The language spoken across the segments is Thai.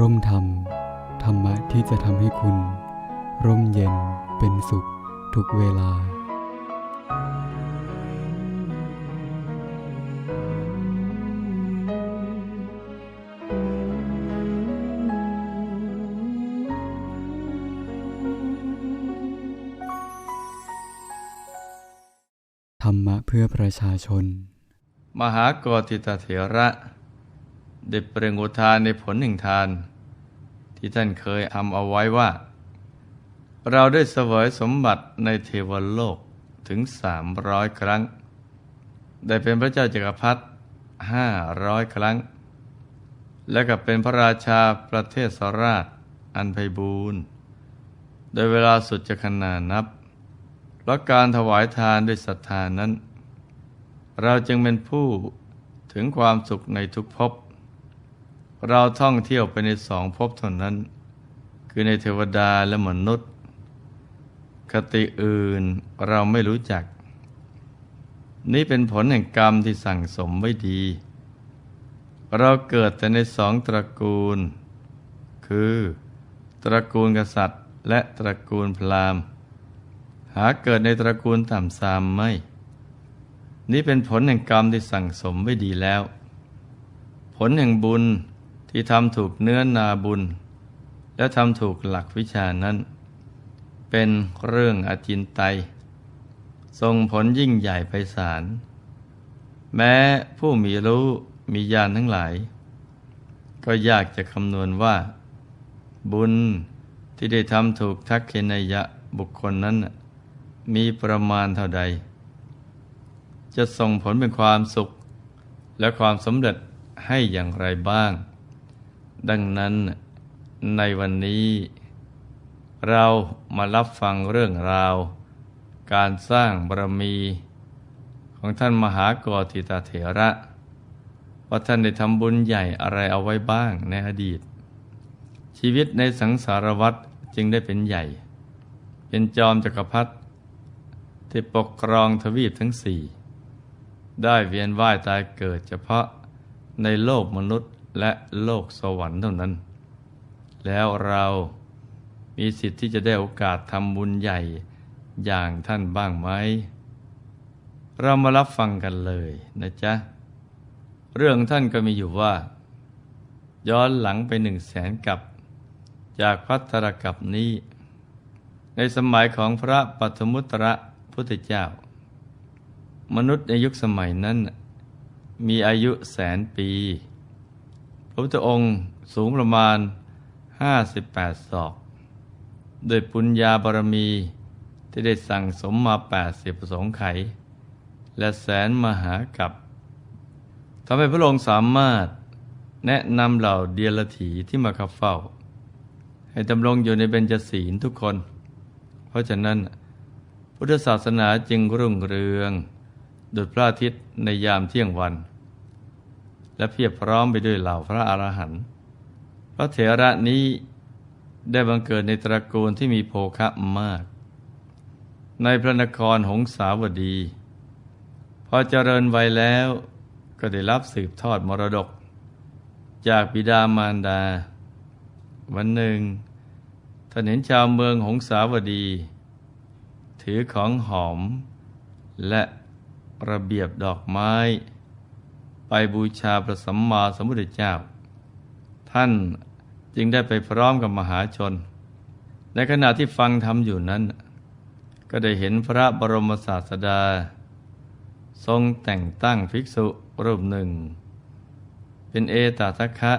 ร่มธรรม ธรรมะที่จะทำให้คุณ ร่มเย็นเป็นสุขทุกเวลา ธรรมะเพื่อประชาชน มหากรติตเถระ ได้เปล่งอุทานในผลหนึ่งทาน ที่ท่านเคยทำเอาไว้ว่า เราได้เสวยสมบัติในเทวโลกถึงสามร้อยครั้ง ได้เป็นพระเจ้าจักรพรรดิห้าร้อยครั้ง และกับเป็นพระราชาประเทศสราชอันไพบูรณ์โดยเวลาสุดจะขนานับเพราะการถวายทานด้วยศรัทธานั้น เราจึงเป็นผู้ถึงความสุขในทุกภพ เราท่องเที่ยวไปในสองภพเท่านั้น คือในเทวดาและมนุษย์ คติอื่นเราไม่รู้จัก นี่เป็นผลแห่งกรรมที่สั่งสมไว้ดี เราเกิดแต่ในสองตระกูล คือตระกูลกษัตริย์ และตระกูลพราหมณ์ หาเกิดในตระกูลต่ำซามไม่ นี่เป็นผลแห่งกรรมที่สั่งสมไว้ดีแล้ว ผลแห่งบุญ ที่ทำถูกเนื้อนาบุญ และทำถูกหลักวิชานั้น เป็นเรื่องอจินไตยทรงผลยิ่งใหญ่ไพศาลแม้ผู้มีรู้มีญาณทั้งหลาย ก็ยากจะคำนวณว่า บุญที่ได้ทำถูกทักเขนยะบุคคลนั้น มีประมาณเท่าใด จะส่งผลเป็นความสุข และความสำเร็จให้อย่างไรบ้าง ดังนั้นในวันนี้ เรามารับฟังเรื่องราว การสร้างบารมี ของท่านมหากรติตาเถระ ว่าท่านได้ทำบุญใหญ่อะไรเอาไว้บ้างในอดีต ชีวิตในสังสารวัฏจึงได้เป็นใหญ่ เป็นจอมจักรพรรดิที่ปกครองทวีปทั้งสี่ ได้เวียนว่ายตายเกิดเฉพาะในโลกมนุษย์ และโลกสวรรค์เท่านั้น แล้วเรามีสิทธิ์ที่จะได้โอกาสทำบุญใหญ่อย่างท่านบ้างไหม เรามารับฟังกันเลยนะจ๊ะ เรื่องท่านก็มีอยู่ว่า ย้อนหลังไปหนึ่งแสนกับ จากพัทรกับนี้ ในสมัยของพระปัทมุตระพุทธเจ้า มนุษย์ในยุคสมัยนั้น มีอายุแสนปี พระพุทธองค์สูงประมาณ 58 ศอกโดยปุญญาบารมีที่ได้สั่งสมมา 80 ประสงค์ไข และแสนมหากับทำให้พระองค์สามารถแนะนำเหล่าเดียรถีที่มาขับเฝ้า ให้ดำรงอยู่ในเบญจศีลทุกคน เพราะฉะนั้น พุทธศาสนาจึงรุ่งเรือง ดุจพระอาทิตย์ในยามเที่ยงวัน และเพียบพร้อมไปด้วยเหล่าพระอรหันต์พระเถระนี้ได้บังเกิดในตระกูลที่มีโภคะมาก ในพระนครหงสาวดี พอเจริญวัยแล้วก็ได้รับสืบทอดมรดก จากบิดามารดา วันหนึ่งท่านเห็นชาวเมืองหงสาวดี ถือของหอม และระเบียบดอกไม้ ไปบูชาพระสัมมาสัมพุทธเจ้า ท่านจึงได้ไปพร้อมกับมหาชน ในขณะที่ฟังธรรมอยู่นั้น ก็ได้เห็นพระบรมศาสดา ทรงแต่งตั้งภิกษุรูปหนึ่ง เป็นเอตทัคคะ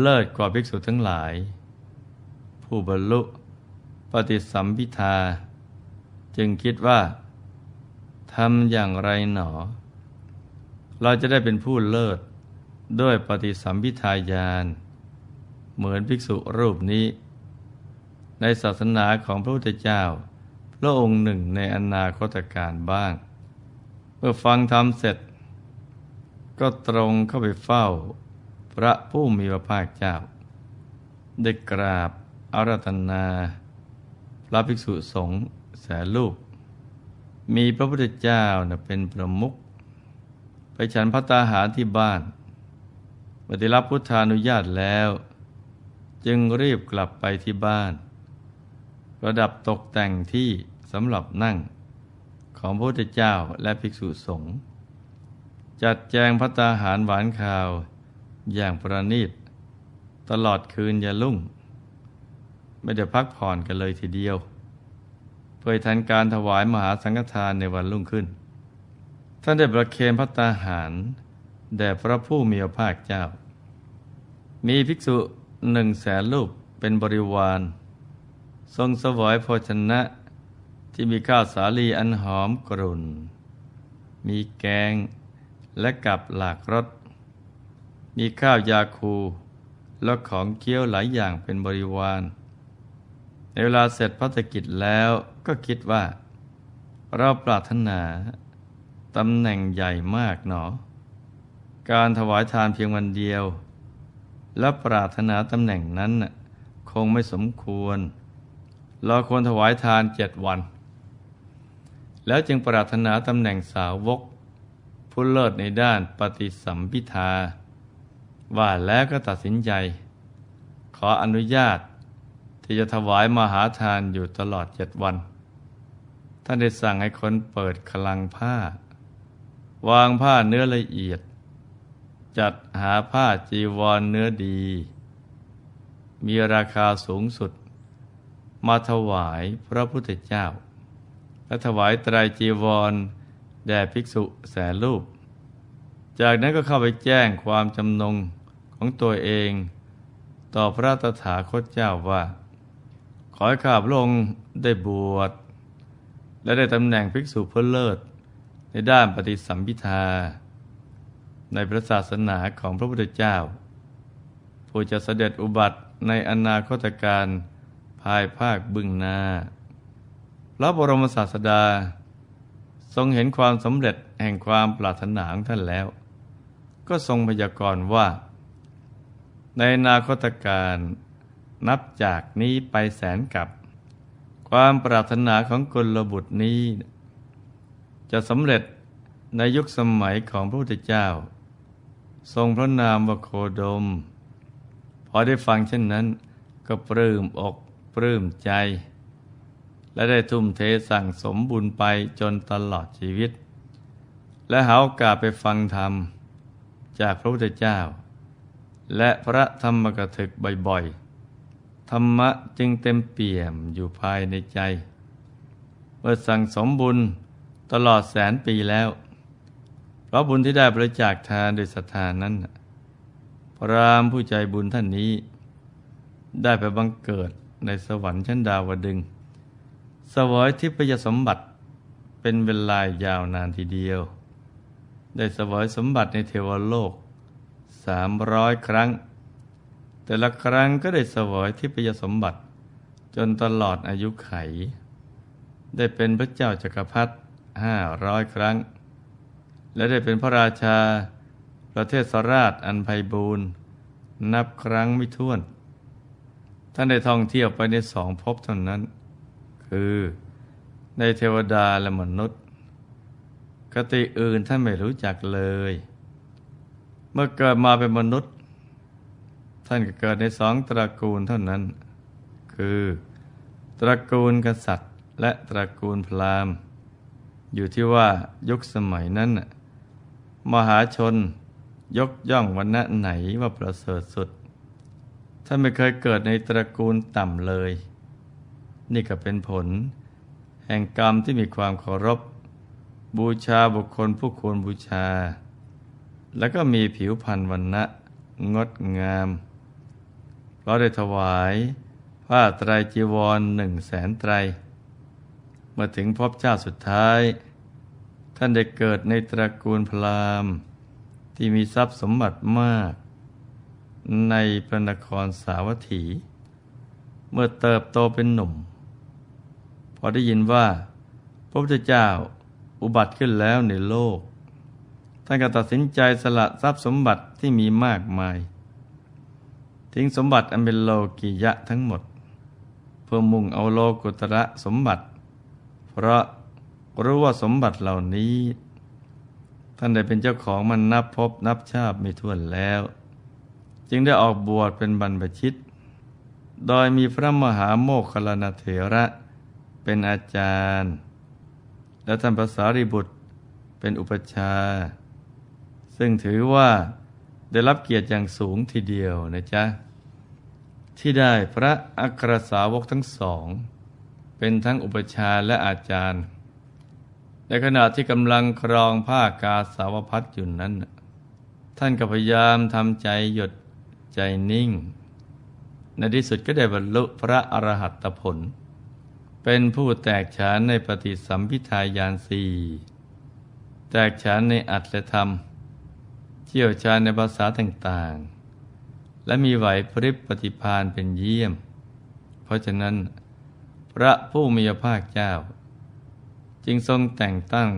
เลิศกว่าภิกษุทั้งหลาย ผู้บรรลุปฏิสัมพิทา จึงคิดว่าทำอย่างไรหนอ เราจะได้เป็นผู้เลิศด้วยปฏิสัมพิทายาน เหมือนภิกษุรูปนี้ ในศาสนาของพระพุทธเจ้า พระองค์หนึ่งในอนาคตการบ้าง เมื่อฟังธรรมเสร็จ ก็ตรงเข้าไปเฝ้า พระผู้มีพระภาคเจ้า ได้กราบอาราธนา พระภิกษุสงฆ์แสนลูก มีพระพุทธเจ้านะเป็นประมุข ไปฉันพัตตาหารที่บ้านปฏิรับพุทธานุญาตแล้ว จึงรีบกลับไปที่บ้าน ประดับตกแต่งที่สำหรับนั่งของพระพุทธเจ้าและภิกษุสงฆ์จัดแจงพัตตาหารหวานข้าว อย่างประณีต ตลอดคืนยาลุ่ง ไม่ได้พักผ่อนกันเลยทีเดียว เพื่อทันการถวายมหาสังฆทานในวันรุ่งขึ้น ท่านได้ประเคนพัตตาหารแด่พระผู้มีพระภาคเจ้า มีภิกษุหนึ่งแสนรูปเป็นบริวาร ทรงสวอยโภชนะที่มีข้าวสาลีอันหอมกรุ่น มีแกงและกับหลากรส มีข้าวยาคูและของเคี้ยวหลายอย่างเป็นบริวาร ในเวลาเสร็จพัฒกิจแล้วก็คิดว่า เราปรารถนา ตำแหน่งใหญ่มากหนอ การถวายทานเพียงวันเดียว และปรารถนาตำแหน่งนั้นคงไม่สมควร เราควรถวายทานเจ็ดวัน แล้วจึงปรารถนาตำแหน่งสาวก ผู้เลิศในด้านปฏิสัมพิทา ว่าแล้วก็ตัดสินใจ ขออนุญาตที่จะถวายมหาทานอยู่ตลอดเจ็ดวันท่านได้สั่งให้คนเปิดคลังผ้า วางผ้าเนื้อละเอียด จัดหาผ้าจีวรเนื้อดี มีราคาสูงสุด มาถวายพระพุทธเจ้า และถวายไตรจีวร แด่ภิกษุแสนรูป จากนั้นก็เข้าไปแจ้งความจำนงของตัวเอง ต่อพระตถาคตเจ้าว่า ขอให้ข้าพระองค์ได้บวชและได้ตำแหน่งภิกษุผู้เลิศ ด้านปฏิสัมพิทา ในพระศาสนาของพระพุทธเจ้า ผู้จะเสด็จอุบัติในอนาคตการภายภาคบึงหน้าพระบรมศาสดา ทรงเห็นความสำเร็จแห่งความปรารถนาของท่านแล้ว ก็ทรงพยากรณ์ว่า ในอนาคตการนับจากนี้ไปแสนกับ ความปรารถนาของกลบุตรนี้ จะสำเร็จในยุคสมัยของพระพุทธเจ้า ทรงพระนามวโคดม พอได้ฟังเช่นนั้น ก็ปลื้มอกปลื้มใจ และได้ทุ่มเทสั่งสมบุญไปจนตลอดชีวิต และหาโอกาสไปฟังธรรม จากพระพุทธเจ้า และพระธรรมกถึกบ่อยๆ ธรรมะจึงเต็มเปี่ยมอยู่ภายในใจ เมื่อสั่งสมบุญ ตลอดแสนปีแล้ว เพราะบุญที่ได้บริจาคทานโดยศรัทธานั้น พระรามผู้ใจบุญท่านนี้ ได้ไปบังเกิดในสวรรค์ชั้นดาวดึงส์สวยทิพยสมบัติเป็นเวลายาวนานทีเดียว ได้สวยสมบัติในเทวโลกสามร้อยครั้ง แต่ละครั้งก็ได้สวยทิพยสมบัติจนตลอดอายุไข ได้เป็นพระเจ้าจักรพรรดิ ห้าร้อยครั้ง และได้เป็นพระราชาประเทศสราชอันไพบูรณ์นับครั้งไม่ถ้วน ท่านได้ท่องเที่ยวไปในสองภพเท่านั้น คือในเทวดาและมนุษย์กติอื่นท่านไม่รู้จักเลย เมื่อเกิดมาเป็นมนุษย์ ท่านก็เกิดในสองตระกูลเท่านั้น คือ ตระกูลกษัตริย์ และตระกูลพราหมณ์ อยู่ที่ว่ายุคสมัยนั้น มหาชนยกย่องวันณะไหนว่าประเสริฐสุด ท่านไม่เคยเกิดในตระกูลต่ำเลย นี่ก็เป็นผล แห่งกรรมที่มีความเคารพ บูชาบุคคลผู้ควรบูชา แล้วก็มีผิวพรรณวันณะงดงาม เพราะได้ถวายผ้าไตรจีวรหนึ่งแสนไตร เมื่อถึงพบชาติสุดท้าย ท่านได้เกิดในตระกูลพราหมณ์ ที่มีทรัพย์สมบัติมาก ในพระนครสาวัตถี เมื่อเติบโตเป็นหนุ่ม พอได้ยินว่าพระพุทธเจ้าอุบัติขึ้นแล้วในโลก ท่านก็ตัดสินใจสละทรัพย์สมบัติที่มีมากมาย ทิ้งสมบัติอันเป็นโลกิยะทั้งหมด เพื่อมุ่งเอาโลกุตระสมบัติ เพราะรู้ว่าสมบัติเหล่านี้ ท่านได้เป็นเจ้าของมันนับพบนับชาติไม่ถ้วนแล้ว จึงได้ออกบวชเป็นบรรพชิต โดยมีพระมหาโมคคัลลานเถระเป็นอาจารย์ และท่านภาษาริบุตรเป็นอุปชา ซึ่งถือว่าได้รับเกียรติอย่างสูงทีเดียวนะจ๊ะ ที่ได้พระอัครสาวกทั้งสอง เป็นทั้งอุปชาและอาจารย์ ในขณะที่กำลังครองผ้ากาสาวพัดอยู่นั้น ท่านก็พยายามทำใจหยดใจนิ่ง ในที่สุดก็ได้บรรลุพระอรหัตผล เป็นผู้แตกฉานในปฏิสัมพิทายานสี่แตกฉานในอัตและธรรม เชี่ยวชาญในภาษาต่างๆ และมีไหวพริบปฏิพานเป็นเยี่ยม เพราะฉะนั้น พระผู้มีพระภาคเจ้า จึงทรงแต่งตั้ง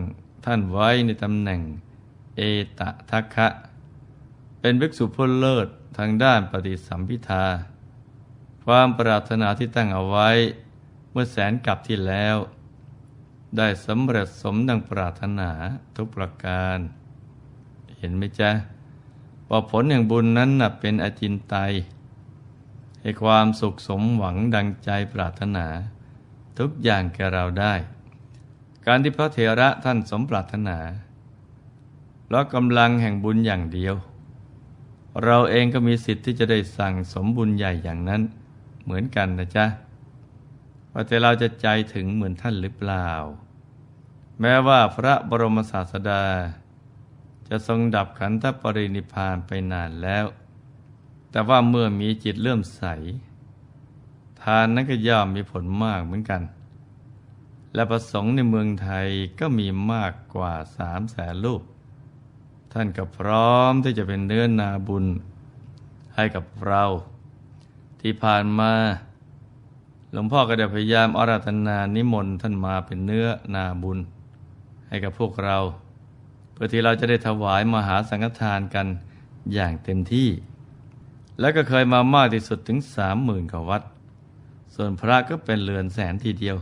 ท่านไว้ในตำแหน่ง เอตทัคคะ เป็นภิกษุผู้เลิศทางด้านปฏิสัมพิทา ความปรารถนาที่ตั้งเอาไว้เมื่อแสนกลับที่แล้ว ได้สำเร็จสมดังปรารถนาทุกประการ เห็นไหมจ๊ะว่าผลแห่งบุญนั้นนะเป็นอจินไตยให้ความสุขสมหวังดังใจปรารถนา ทุกอย่างแก่เราได้ การที่พระเถระท่านสมปรารถนา แล้วกำลังแห่งบุญอย่างเดียว เราเองก็มีสิทธิ์ที่จะได้สั่งสมบุญใหญ่อย่างนั้นเหมือนกันนะจ๊ะว่าแต่เราจะใจถึงเหมือนท่านหรือเปล่า แม้ว่าพระบรมศาสดา จะทรงดับขันธปรินิพานไปนานแล้ว แต่ว่าเมื่อมีจิตเลื่อมใส ทานนั้นก็ย่อมมีผลมากเหมือนกัน และประสงค์ในเมืองไทยก็มีมากกว่าสามแสนรูปท่านก็พร้อมที่จะเป็นเนื้อนาบุญ ให้กับเรา ที่ผ่านมา หลวงพ่อก็ได้พยายามอาราธนานิมนต์ท่านมาเป็นเนื้อนาบุญ ให้กับพวกเรา เพื่อที่เราจะได้ถวายมหาสังฆทานกันอย่างเต็มที่ และก็เคยมามากที่สุดถึงสามหมื่นกว่าวัด ส่วนพระก็เป็นเรือนแสนทีเดียว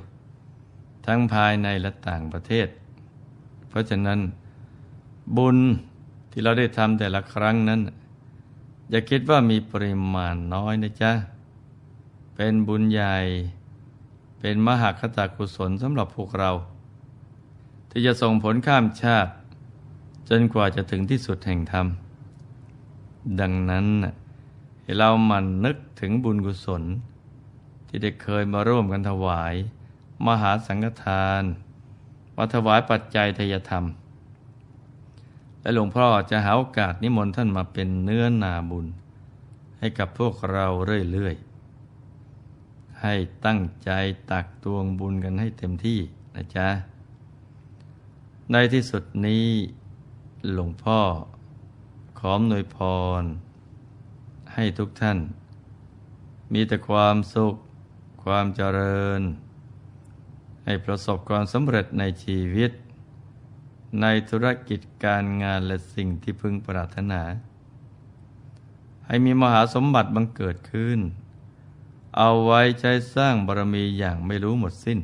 ทั้งภายในและต่างประเทศ เพราะฉะนั้น บุญที่เราได้ทำแต่ละครั้งนั้น อย่าคิดว่ามีปริมาณน้อยนะจ๊ะ เป็นบุญใหญ่ เป็นมหาคตากุศลสำหรับพวกเรา ที่จะส่งผลข้ามชาติ จนกว่าจะถึงที่สุดแห่งธรรม ดังนั้นให้เราหมันนึกถึงบุญกุศล ที่ได้เคยมาร่วมกันถวาย มหาสังฆทาน มาถวายปัจจัยทยธรรม และหลวงพ่อจะหาโอกาสนิมนต์ท่านมาเป็นเนื้อนาบุญ ให้กับพวกเราเรื่อยๆ ให้ตั้งใจตักตวงบุญกันให้เต็มที่นะจ๊ะ ในที่สุดนี้หลวงพ่อขอมนวยพร ให้ทุกท่าน มีแต่ความสุข ความเจริญ ให้ประสบความสำเร็จในชีวิต ในธุรกิจการงานและสิ่งที่พึงปรารถนา ให้มีมหาสมบัติบังเกิดขึ้น เอาไว้ใช้สร้างบารมีอย่างไม่รู้หมดสิ้น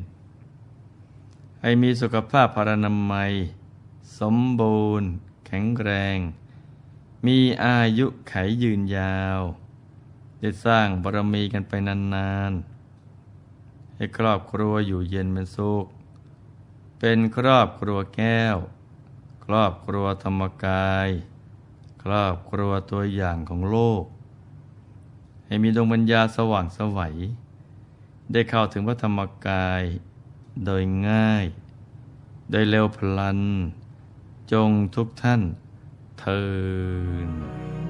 ให้มีสุขภาพพรรณนามัย สมบูรณ์ แข็งแรง มีอายุไขยืนยาวได้สร้างบารมีกันไปนานๆ ให้ครอบครัวอยู่เย็นเป็นสุข เป็นครอบครัวแก้ว ครอบครัวธรรมกาย ครอบครัวตัวอย่างของโลก ให้มีดวงปัญญาสว่างสวัย ได้เข้าถึงพระธรรมกายโดยง่าย โดยเร็วพลัน จงทุกท่านเทิน